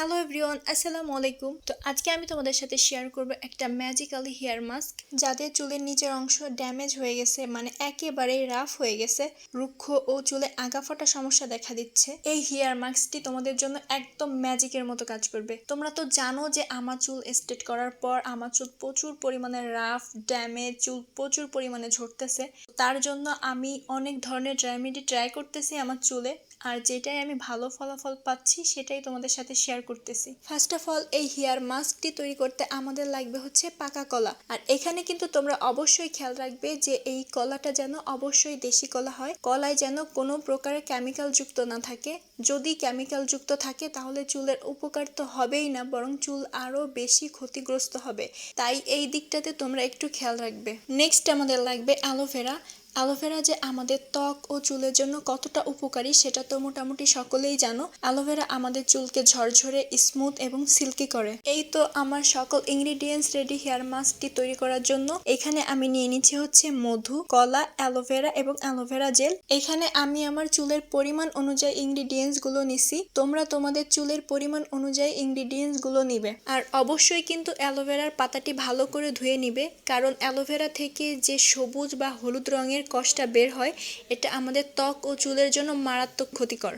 Hello everyone আসসালামু আলাইকুম তো আজকে আমি তোমাদের সাথে শেয়ার করব একটা ম্যাজিক্যালি হেয়ার মাস্ক যাদের চুলের নিচের অংশ ড্যামেজ হয়ে গেছে মানে একেবারেই রাফ হয়ে গেছে, রুক্ষ ও চুলে আগা ফোটা সমস্যা দেখা দিচ্ছে। এই হেয়ার মাস্কটি তোমাদের জন্য একদম ম্যাজিকের মতো কাজ করবে। তোমরা তো জানো যে আমার চুল স্ট্রেট করার পর আমার চুল প্রচুর পরিমাণে রাফ ড্যামেজ চুল প্রচুর পরিমাণে ঝরতেছে। তার জন্য আমি অনেক ধরনের রেমেডি ট্রাই করতেছি আমার চুলে। আর যেটাই আমি ভালো ফলাফল পাচ্ছি, সেটাই তোমাদের সাথে শেয়ার করতেছি। ফার্স্ট অফ অল এই হেয়ার মাস্কটি তৈরি করতে আমাদের লাগবে হচ্ছে পাকা কলা। আর এখানে কিন্তু তোমরা অবশ্যই খেয়াল রাখবে যে এই কলাটা যেন অবশ্যই দেশি কলা হয়। কলায় যেন কোনো প্রকারের কেমিক্যাল যুক্ত না থাকে। যদি কেমিক্যাল যুক্ত থাকে, তাহলে চুলের উপকার তো হবেই না, বরং চুল আরও বেশি ক্ষতিগ্রস্ত হবে। তাই এই দিকটাতে তোমরা একটু খেয়াল রাখবে। নেক্সট আমাদের লাগবে অ্যালোভেরা অ্যালোভেরা যে আমাদের ত্বক ও চুলের জন্য কতটা উপকারী, সেটা তো মোটামুটি সকলেই জানো। অ্যালোভেরা আমাদের চুলকে ঝরঝরে, স্মুথ এবং সিল্কি করে। এই তো আমার সকল ইনগ্রিডিয়েন্টস রেডি হেয়ার মাস্কটি তৈরি করার জন্য। এখানে আমি নিয়ে নিচ্ছি হচ্ছে মধু, কলা, অ্যালোভেরা এবং অ্যালোভেরা জেল। এখানে আমি আমার চুলের পরিমাণ অনুযায়ী ইনগ্রিডিয়েন্টসগুলো নিছি। তোমরা তোমাদের চুলের পরিমাণ অনুযায়ী ইনগ্রিডিয়েন্টসগুলো নিবে। আর অবশ্যই কিন্তু অ্যালোভেরার পাতাটি ভালো করে ধুয়ে নিবে। কারণ অ্যালোভেরা থেকে যে সবুজ বা হলুদ রঙের কষটা বের হয়, এটা আমাদের ত্বক ও চুলের জন্য মারাত্মক ক্ষতিকর।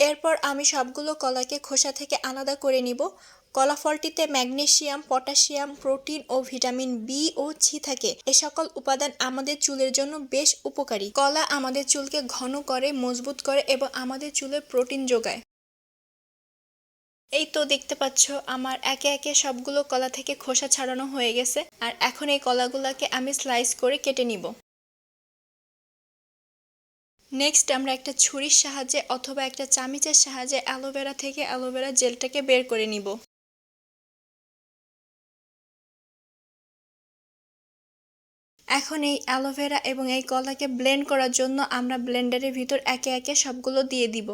এরপর আমি সবগুলো কলাকে খোসা থেকে আলাদা করে নিব। কলা ফলটিতে ম্যাগনেসিয়াম পটাশিয়াম প্রোটিন ও ভিটামিন বি ও ছি থাকে। এ সকল উপাদান আমাদের চুলের জন্য বেশ উপকারী। কলা আমাদের চুলকে ঘন করে, মজবুত করে এবং আমাদের চুলে প্রোটিন যোগায়। এই তো দেখতে পাচ্ছ, আমার একে একে সবগুলো কলা থেকে খোসা ছাড়ানো হয়ে গেছে। আর এখন এই কলাগুলোকে আমি স্লাইস করে কেটে নিব। নেক্সট আমরা একটা ছুরির সাহায্যে অথবা একটা চামিচের সাহায্যে অ্যালোভেরা থেকে অ্যালোভেরা জেলটাকে বের করে নিব। এখন এই অ্যালোভেরা এবং এই কলাকে ব্লেন্ড করার জন্য আমরা ব্লেন্ডারের ভিতর একে একে সবগুলো দিয়ে দিব।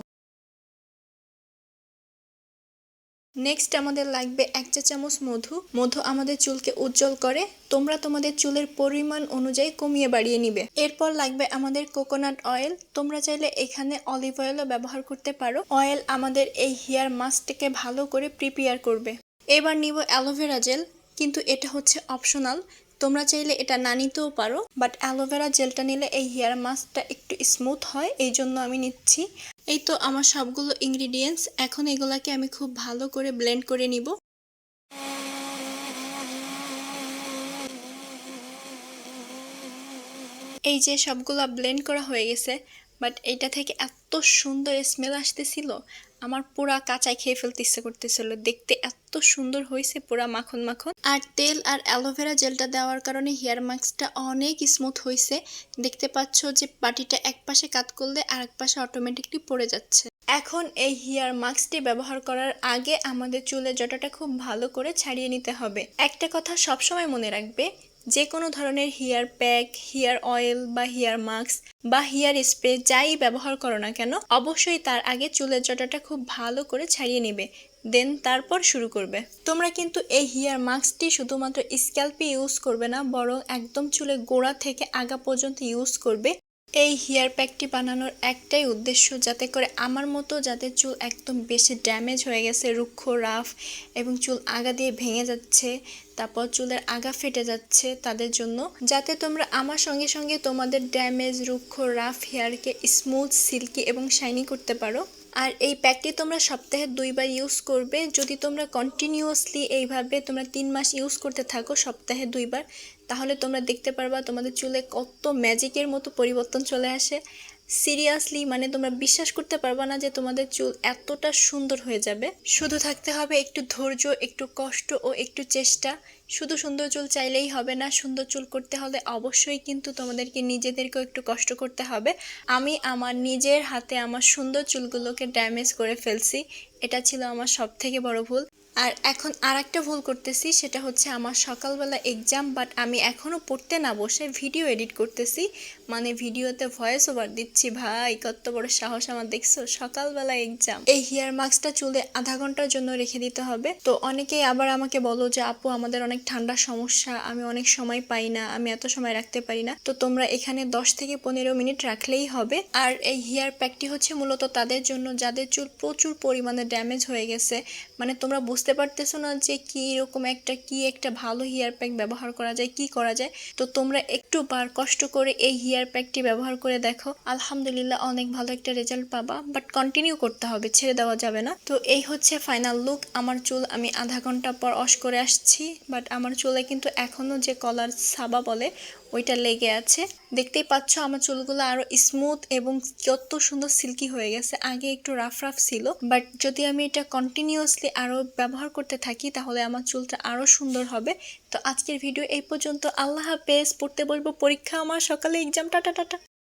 নেক্সট আমাদের লাগবে এক চা চামচ মধু। মধু আমাদের চুলকে উজ্জ্বল করে। তোমরা তোমাদের চুলের পরিমাণ অনুযায়ী কমিয়ে বাড়িয়ে নিবে। এরপর লাগবে আমাদের কোকোনাট অয়েল তোমরা চাইলে এখানে অলিভ অয়েলও ব্যবহার করতে পারো। অয়েল আমাদের এই হেয়ার মাস্কটিকে ভালো করে প্রিপেয়ার করবে। এবার নিব অ্যালোভেরা জেল কিন্তু এটা হচ্ছে অপশনাল তোমরা চাইলে এটা না নিতেও পারো বাট অ্যালোভেরা জেলটা নিলে এই হেয়ার মাস্কটা একটু স্মুথ হয় এই জন্য আমি নিচ্ছি। এই তো আমার সবগুলো ইনগ্রিডিয়েন্টস এখন এগুলাকে আমি খুব ভালো করে ব্লেন্ড করে নিব। এই যে সবগুলো ব্লেন্ড করা হয়ে গেছে বাট এইটা থেকে এত সুন্দর স্মেল আসতেছিল আমার পুরা কাঁচাই খেয়ে ফেলতে ইচ্ছে করতেছিল। দেখতে এত সুন্দর হয়েছে পুরা মাখন মাখন। আর তেল আর অ্যালোভেরা জেলটা দেওয়ার কারণে হেয়ার মাস্কটা অনেক স্মুথ হয়েছে। দেখতে পাচ্ছ যে বাটিটা এক পাশে কাত করলে আর এক পাশে অটোমেটিকলি পড়ে যাচ্ছে। এখন এই হেয়ার মাস্কটি ব্যবহার করার আগে আমাদের চুলের জটাটা খুব ভালো করে ছাড়িয়ে নিতে হবে। একটা কথা সবসময় মনে রাখবে যে কোনো ধরনের হেয়ার প্যাক, হেয়ার অয়েল বা হেয়ার মাস্ক বা হেয়ার স্প্রে যাই ব্যবহার করো না কেন, অবশ্যই তার আগে চুলের জটাটা খুব ভালো করে ছাড়িয়ে নেবে, দেন তারপর শুরু করবে। তোমরা কিন্তু এই হেয়ার মাস্কটি শুধুমাত্র স্ক্যাল্পে ইউজ করবে না, বরং একদম চুলে গোড়া থেকে আগা পর্যন্ত ইউজ করবে এই হেয়ার প্যাকটি বানানোর একটাই উদ্দেশ্য যাতে করে আমার মতো যাদের চুল একদম বেশি ড্যামেজ হয়ে গেছে, রুক্ষ, রাফ এবং চুল আগা দিয়ে ভেঙে যাচ্ছে, তারপর চুলের আগা ফেটে যাচ্ছে তাদের জন্য, যাতে তোমরা আমার সঙ্গে সঙ্গে তোমাদের ড্যামেজ, রুক্ষ, রাফ হেয়ারকে স্মুথ সিল্কি এবং শাইনি করতে পারো। আর এই প্যাকটি তোমরা সপ্তাহে দুইবার ইউজ করবে। যদি তোমরা কন্টিনিউয়াসলি এইভাবে তোমরা তিন মাস ইউজ করতে থাকো, সপ্তাহে দুইবার, তাহলে তোমরা দেখতে পারবা তোমাদের চুলে কত ম্যাজিকের মতো পরিবর্তন চলে আসে। সিরিয়াসলি মানে তোমরা বিশ্বাস করতে পারবা না যে তোমাদের চুল এতটা সুন্দর হয়ে যাবে। শুধু থাকতে হবে একটু ধৈর্য, একটু কষ্ট ও একটু চেষ্টা। শুধু সুন্দর চুল চাইলেই হবে না, সুন্দর চুল করতে হলে অবশ্যই কিন্তু তোমাদেরকে নিজেদেরকেও একটু কষ্ট করতে হবে। আমি আমার নিজের হাতে আমার সুন্দর চুলগুলোকে ড্যামেজ করে ফেলছি। এটা ছিল আমার সব থেকে বড় ভুল। আর এখন আর একটা ভুল করতেছি, সেটা হচ্ছে আমার সকালবেলা এক্সাম বাট আমি এখনও পড়তে না বসে ভিডিও এডিট করতেছি। মানে ভিডিওতে ভয়েস ওভার দিচ্ছি, ভাই, কত বড় সাহস আমার, দেখছ? সকালবেলা এক্সাম এই হেয়ার মাস্কটা চুলে আধা ঘণ্টার জন্য রেখে দিতে হবে। তো অনেকেই আবার আমাকে বলো যে, আপু, আমাদের অনেক ঠান্ডা সমস্যা, আমি অনেক সময় পাই না, আমি এত সময় রাখতে পারি না। তো তোমরা এখানে দশ থেকে পনেরো মিনিট রাখলেই হবে। আর এই হেয়ার প্যাকটি হচ্ছে মূলত তাদের জন্য, যাদের চুল প্রচুর পরিমাণে ড্যামেজ হয়ে গেছে। মানে তোমরা বুঝতে পারতেছো না যে কি এরকম একটা, কি একটা ভালো হেয়ার প্যাক ব্যবহার করা যায়, কি করা যায়? তো তোমরা একটু বার কষ্ট করে এই হেয়ার প্যাকটি ব্যবহার করে দেখো। আলহামদুলিল্লাহ অনেক ভালো একটা রেজাল্ট পাবা বাট কন্টিনিউ করতে হবে, ছেড়ে দেওয়া যাবে না। তো এই হচ্ছে ফাইনাল লুক আমার চুল আমি আধা ঘণ্টা পর অস করে আসছি বাট আমার চুলে কিন্তু এখনও যে কলার সাবা বলে ওইটা লেগে আছে। দেখতেই পাচ্ছ আমার চুলগুলো আরও স্মুথ এবং যত সুন্দর সিল্কি হয়ে গেছে। আগে একটু রাফ রাফ ছিল বাট যদি আমি এটা কন্টিনিউয়াসলি আরও ব্যবহার করতে থাকি, তাহলে আমার চুলটা আরও সুন্দর হবে। তো আজকের ভিডিও এই পর্যন্ত। আল্লাহ হাফেজ, পড়তে বলব পরীক্ষা আমার, সকালে এক্সাম টাটা টাটা।